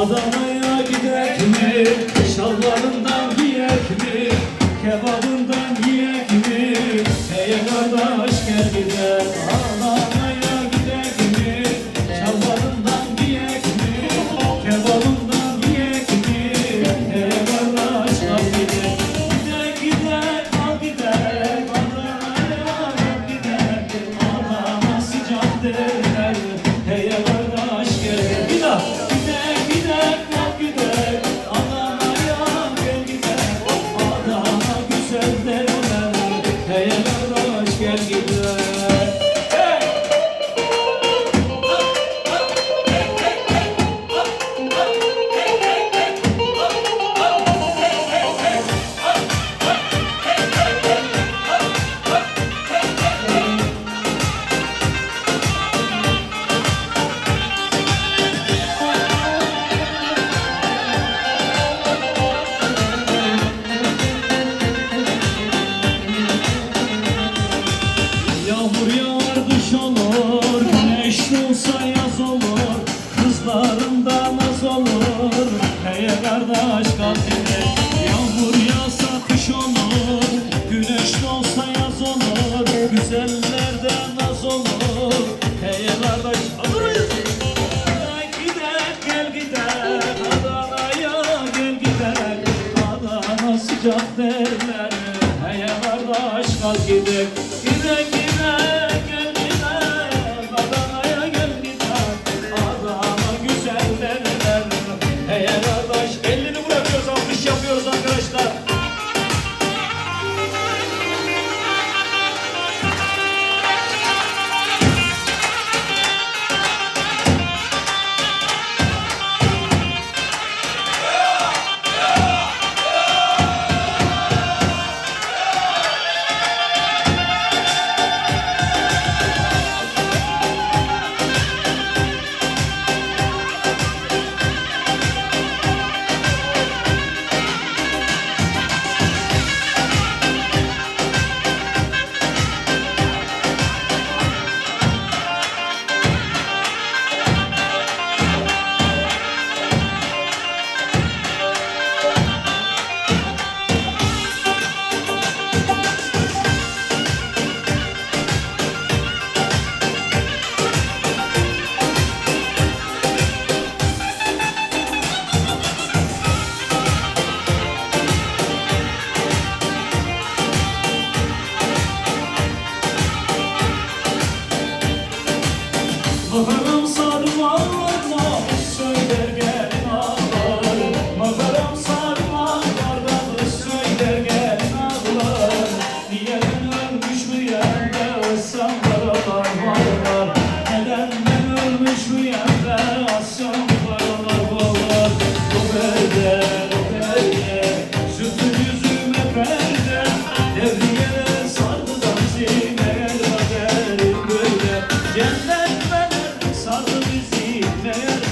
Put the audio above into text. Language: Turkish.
Adana'ya gider mi? Şallarından arkadaş kalbime Yağmur yağsa kış olur Güneş olsa yaz olur Güzellerden az olur. Hey arkadaş hazır mıyız? Gider gel gider Adana'ya gel gider. Adana sıcak derler. Hey arkadaş kal gider. Baharım sana Neye